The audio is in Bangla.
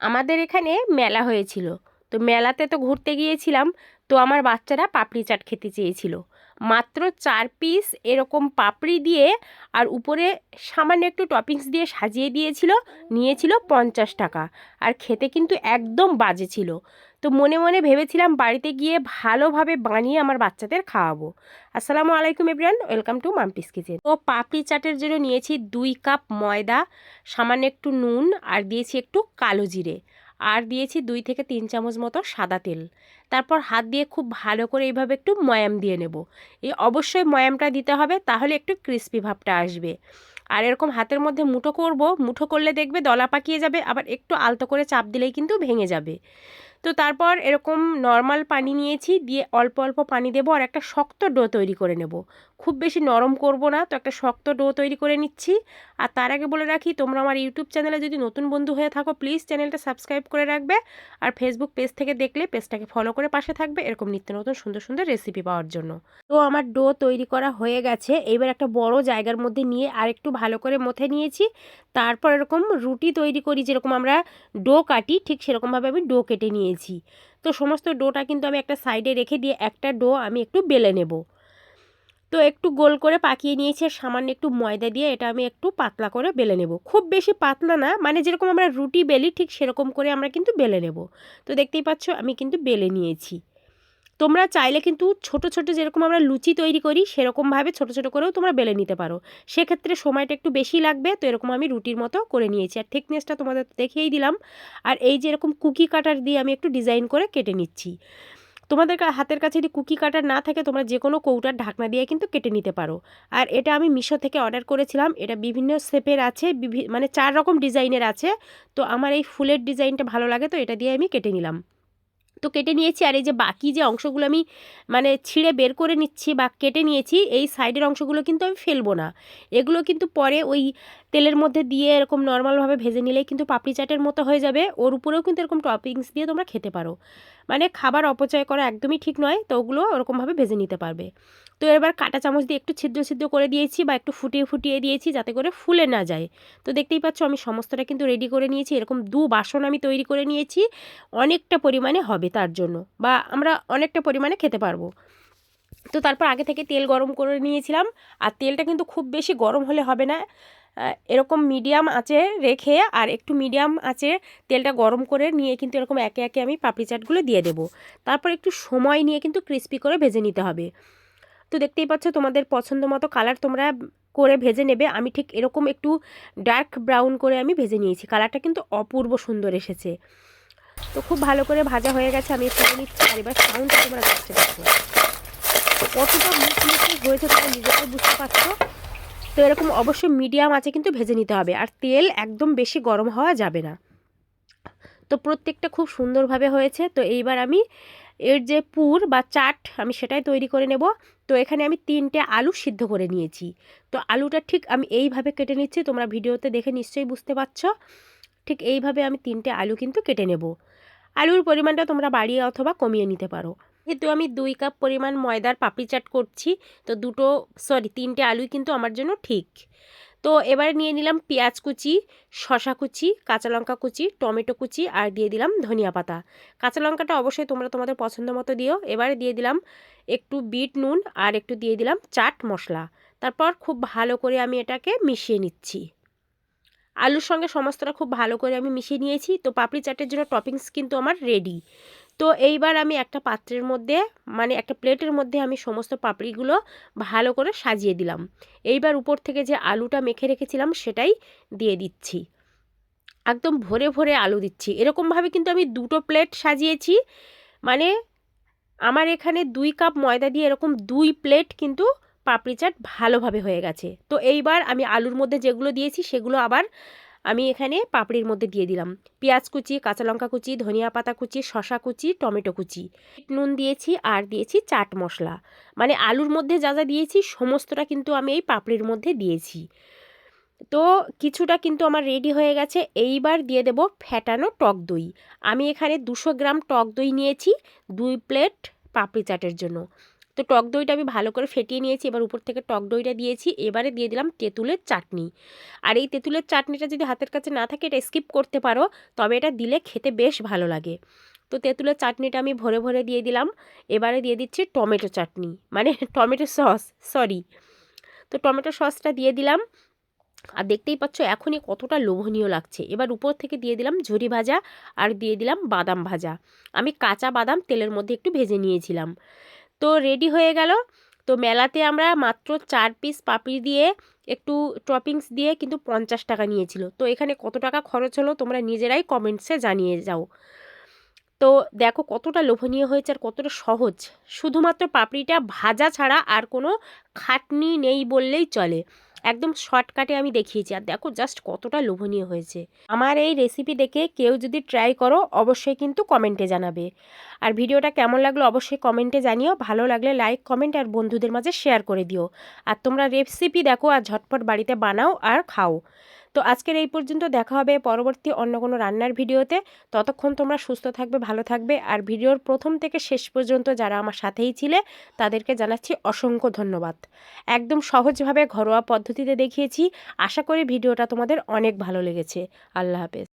আমাদের এখানে মেলা হয়েছিল। তো মেলাতে তো ঘুরতে গিয়েছিলাম, তো আমার বাচ্চারা পাপড়ি চাট খেতে চেয়েছিল। মাত্র চার পিস এরকম পাপড়ি দিয়ে আর উপরে সামান্য একটু টপিংস দিয়ে সাজিয়ে দিয়েছিল, নিয়েছিল পঞ্চাশ টাকা। আর খেতে কিন্তু একদম বাজে ছিল। তো মনে মনে ভেবেছিলাম বাড়িতে গিয়ে ভালোভাবে বানিয়ে আমার বাচ্চাদের খাওয়াবো। আসসালামু আলাইকুম everyone, welcome to Mampi's kitchen. তো পাপড়ি চাটের জন্য নিয়েছি দুই কাপ ময়দা, সামান্য একটু নুন আর দিয়েছি একটু কালো জিরে। আর দিয়েছি দুই থেকে তিন চামচ মতো সাদা তেল। তারপর হাত দিয়ে খুব ভালো করে এইভাবে একটু ময়াম দিয়ে নেব। এই অবশ্যই ময়ামটা দিতে হবে, তাহলে একটু ক্রিস্পি ভাবটা আসবে। আর এরকম হাতের মধ্যে মুঠো করব, মুঠো করলে দেখবে দলা পাকিয়ে যাবে, আবার একটু আলতো করে চাপ দিলেই কিন্তু ভেঙে যাবে। তো তারপর এরকম নর্মাল পানি নিয়েছি, দিয়ে অল্প অল্প পানি দেবো আর একটা শক্ত ডো তৈরি করে নেব। খুব বেশি নরম করব না, তো একটা শক্ত ডো তৈরি করে নিচ্ছি। আর তার আগে বলে রাখি, তোমরা আমার ইউটিউব চ্যানেলে যদি নতুন বন্ধু হয়ে থাকো প্লিজ চ্যানেলটা সাবস্ক্রাইব করে রাখবে। আর ফেসবুক পেজ থেকে দেখলে পেজটাকে ফলো করে পাশে থাকবে এরকম নিত্য নতুন সুন্দর সুন্দর রেসিপি পাওয়ার জন্য। তো আমার ডো তৈরি করা হয়ে গেছে। এবার একটা বড় জায়গার মধ্যে নিয়ে আর একটু ভালো করে মথে নিয়েছি। তারপর এরকম রুটি তৈরি করি, যেরকম আমরা ডো কাটি, ঠিক সেরকমভাবে আমি ডো কেটে নিয়েছি। তো সমস্ত ডোটা কিন্তু আমি একটা সাইডে রেখে দিয়ে একটা ডো আমি একটু বেলে নেব। তো একটু গোল করে পাকিয়ে নিয়েছি আর সামান্য একটু ময়দা দিয়ে এটা আমি একটু পাতলা করে বেলে নেব। খুব বেশি পাতলা না মানে যেরকম আমরা রুটি বেলি ঠিক সেরকম করে আমরা কিন্তু বেলে নেব। তো দেখতেই পাচ্ছ আমি কিন্তু বেলে নিয়েছি। তোমরা চাইলে কিন্তু ছোট ছোট যেরকম আমরা লুচি তৈরি করি, সেরকমভাবে ছোট ছোট করেও তোমরা বেলে নিতে পারো। সেক্ষেত্রে সময়টা একটু বেশি লাগবে, তো এরকম আমি রুটির মতো করে নিয়েছি। আর থিকনেসটা তোমাদের দেখিয়েই দিলাম। আর এই যে এরকম কুকি কাটার দিয়ে আমি একটু ডিজাইন করে কেটে নিচ্ছি। তোমাদের হাতের কাছে যদি কুকি কাটার না থাকে, তোমরা যে কোনো কৌটার ঢাকনা দিয়ে কিন্তু কেটে নিতে পারো। আর এটা আমি মিশো থেকে অর্ডার করেছিলাম। এটা বিভিন্ন শেপের আছে মানে চার রকম ডিজাইনের আছে। তো আমার এই ফুলের ডিজাইনটা ভালো লাগে, তো এটা দিয়ে আমি কেটে নিলাম। তো কেটে নিয়েছি। আর এই যে বাকি যে অংশগুলো আমি মানে ছিঁড়ে বের করে নিচ্ছি বা কেটে নিয়েছি, এই সাইডের অংশগুলো কিন্তু আমি ফেলব না। এগুলো কিন্তু পরে ওই তেলের মধ্যে দিয়ে এরকম নর্মালভাবে ভেজে নিলেই কিন্তু পাপড়ি চাটের মতো হয়ে যাবে। ওর উপরেও কিন্তু এরকম টপিংস দিয়ে তোমরা খেতে পারো। মানে খাবার অপচয় করা একদমই ঠিক নয়, তো ওগুলো ওরকমভাবে ভেজে নিতে পারবে। তো এবার কাটা চামচ দিয়ে একটু ছিদ্র ছিদ্র করে দিয়েছি বা একটু ফুটিয়ে ফুটিয়ে দিয়েছি যাতে করে ফুলে না যায়। তো দেখতেই পাচ্ছ আমি সমস্তটা কিন্তু রেডি করে নিয়েছি, এরকম দু বাসন আমি তৈরি করে নিয়েছি, অনেকটা পরিমাণে হবে তার জন্য বা আমরা অনেকটা পরিমাণে খেতে পারব। তো তারপর আগে থেকে তেল গরম করে নিয়েছিলাম, আর তেলটা কিন্তু খুব বেশি গরম হলে হবে না। এরকম মিডিয়াম আঁচে রেখে আর একটু মিডিয়াম আঁচে তেলটা গরম করে নিয়ে কিন্তু এরকম একে একে আমি পাপড়ি চাটগুলো দিয়ে দেবো। তারপর একটু সময় নিয়ে কিন্তু ক্রিস্পি করে ভেজে নিতে হবে। তো দেখতেই পাচ্ছ তোমাদের পছন্দ মতো কালার তোমরা করে ভেজে নেবে। আমি ঠিক এরকম একটু ডার্ক ব্রাউন করে আমি ভেজে নিয়েছি। কালারটা কিন্তু অপূর্ব সুন্দর এসেছে। তো খুব ভালো করে ভাজা হয়ে গেছে। আমি ফেলে নিচ্ছি। আর এবার সাউন্ডটা তোমরা দেখতে পাচ্ছ। কতটা মুখমুখি হয়েছে তোমরা নিজেরাই বুঝতে পারছ। তো এরকম অবশ্যই মিডিয়াম আছে কিন্তু ভেজে নিতে হবে। আর তেল একদম বেশি গরম হওয়া যাবে না। তো প্রত্যেকটা খুব সুন্দরভাবে হয়েছে। তো এইবার আমি এর যে পুর বা চাট আমি সেটাই তৈরি করে নেব। তো এখানে আমি তিনটে আলু সিদ্ধ করে নিয়েছি। তো আলুটা ঠিক আমি এইভাবে কেটে নিচ্ছি। তোমরা ভিডিওতে দেখে নিশ্চয়ই বুঝতে পারছ। ঠিক এইভাবে আমি তিনটে আলু কিন্তু কেটে নেব। আলুর পরিমাণটা তোমরা বাড়িয়ে অথবা কমিয়ে নিতে পারো। যেহেতু আমি দুই কাপ পরিমাণ ময়দার পাপড়ি চাট করছি। তো দুটো সরি তিনটে আলুই কিন্তু আমার জন্য ঠিক। তো এবারে নিয়ে নিলাম পেঁয়াজ কুচি শশা কুচি, কাঁচা লঙ্কা কুচি, টমেটো কুচি আর দিয়ে দিলাম ধনিয়া পাতা। কাঁচা লঙ্কাটা অবশ্যই তোমরা তোমাদের পছন্দ মতো দিও। এবারে দিয়ে দিলাম একটু বিট নুন আর একটু দিয়ে দিলাম চাট মশলা। তারপর খুব ভালো করে আমি এটাকে মিশিয়ে নিচ্ছি। আলুর সঙ্গে সমস্তটা খুব ভালো করে আমি মিশিয়ে নিয়েছি। তো পাপড়ি চাটের জন্য টপিংস কিন্তু আমার রেডি তো এইবার আমি একটা পাত্রের মধ্যে মানে একটা প্লেটের মধ্যে আমি সমস্ত পাপড়িগুলো ভালো করে সাজিয়ে দিলাম। এইবার উপর থেকে যে আলুটা মেখে রেখেছিলাম সেটাই দিয়ে দিচ্ছি। একদম ভরে ভরে আলু দিচ্ছি। এরকমভাবে কিন্তু আমি দুটো প্লেট সাজিয়েছি। মানে আমার এখানে দুই কাপ ময়দা দিয়ে এরকম দুই প্লেট কিন্তু পাপড়ি চাট ভালোভাবে হয়ে গেছে। তো এইবার আমি আলুর মধ্যে যেগুলো দিয়েছি সেগুলো আবার আমি এখানে পাপড়ির মধ্যে দিয়ে দিলাম। পেঁয়াজ কুচি, কাঁচা লঙ্কা কুচি, ধনিয়া পাতা কুচি শশা কুচি, টমেটো কুচি। নুন দিয়েছি আর দিয়েছি চাট মশলা। মানে আলুর মধ্যে যা যা দিয়েছি, সমস্তটা কিন্তু আমি এই পাপড়ির মধ্যে দিয়েছি। তো কিছুটা কিন্তু আমার রেডি হয়ে গেছে। এইবার দিয়ে দেব ফ্যাটানো টক দই। আমি এখানে দুশো গ্রাম টক দই নিয়েছি, দুই প্লেট পাপড়ি চাটের জন্য। তো টক দইটা আমি ভালো করে ফেটিয়ে নিয়েছি, এবার উপর থেকে টক দইটা দিয়েছি, এবারে দিয়ে দিলাম তেঁতুলের চাটনি। আর এই তেঁতুলের চাটনিটা যদি হাতের কাছে না থাকে, এটা স্কিপ করতে পারো, তবে এটা দিলে খেতে বেশ ভালো লাগে। তো তেঁতুলের চাটনিটা আমি ভরে ভরে দিয়ে দিলাম, এবারে দিয়ে দিচ্ছি টমেটো চাটনি মানে টমেটো সস, সরি। তো টমেটো সসটা দিয়ে দিলাম, আর দেখতেই পাচ্ছ এখনই কতটা লোভনীয় লাগছে। এবার উপর থেকে দিয়ে দিলাম ঝুরি ভাজা, আর দিয়ে দিলাম বাদাম ভাজা। আমি কাঁচা বাদাম তেলের মধ্যে একটু ভেজে নিয়েছিলাম। তো রেডি হয়ে গেল। তো মেলাতে আমরা মাত্র চার পিস পাপড়ি দিয়ে একটু টপিংস দিয়ে কিন্তু পঞ্চাশ টাকা নিয়েছিল। তো এখানে কত টাকা খরচ হলো তোমরা নিজেরাই কমেন্টসে জানিয়ে যাও। তো দেখো কতটা লোভনীয় হয়েছে আর কতটা সহজ। শুধুমাত্র পাপড়িটা ভাজা ছাড়া আর কোনো খাটনি নেই বললেই চলে। একদম শর্টকাটে আমি দেখিয়েছি। আর দেখো জাস্ট কতটা লোভনীয় হয়েছে। আমার এই রেসিপি দেখে কেউ যদি ট্রাই করো, অবশ্যই কিন্তু কমেন্টে জানাবে। আর ভিডিওটা কেমন লাগল অবশ্যই কমেন্টে জানিও। ভালো লাগলে লাইক কমেন্ট আর বন্ধুদের মাঝে শেয়ার করে দিও। আর তোমরা রেসিপি দেখো আর ঝটপট বাড়িতে বানাও আর খাও। তো আজকের এই পর্যন্ত দেখা হবে পরবর্তী অন্য কোনো রান্নার ভিডিওতে। ততক্ষণ তোমরা সুস্থ থাকবে, ভালো থাকবে। আর ভিডিওর প্রথম থেকে শেষ পর্যন্ত যারা আমার সাথেই ছিলে, তাদেরকে জানাচ্ছি অসংখ্য ধন্যবাদ। একদম সহজভাবে ঘরোয়া পদ্ধতিতে দেখিয়েছি। আশা করি ভিডিওটা তোমাদের অনেক ভালো লেগেছে। আল্লাহ হাফেজ।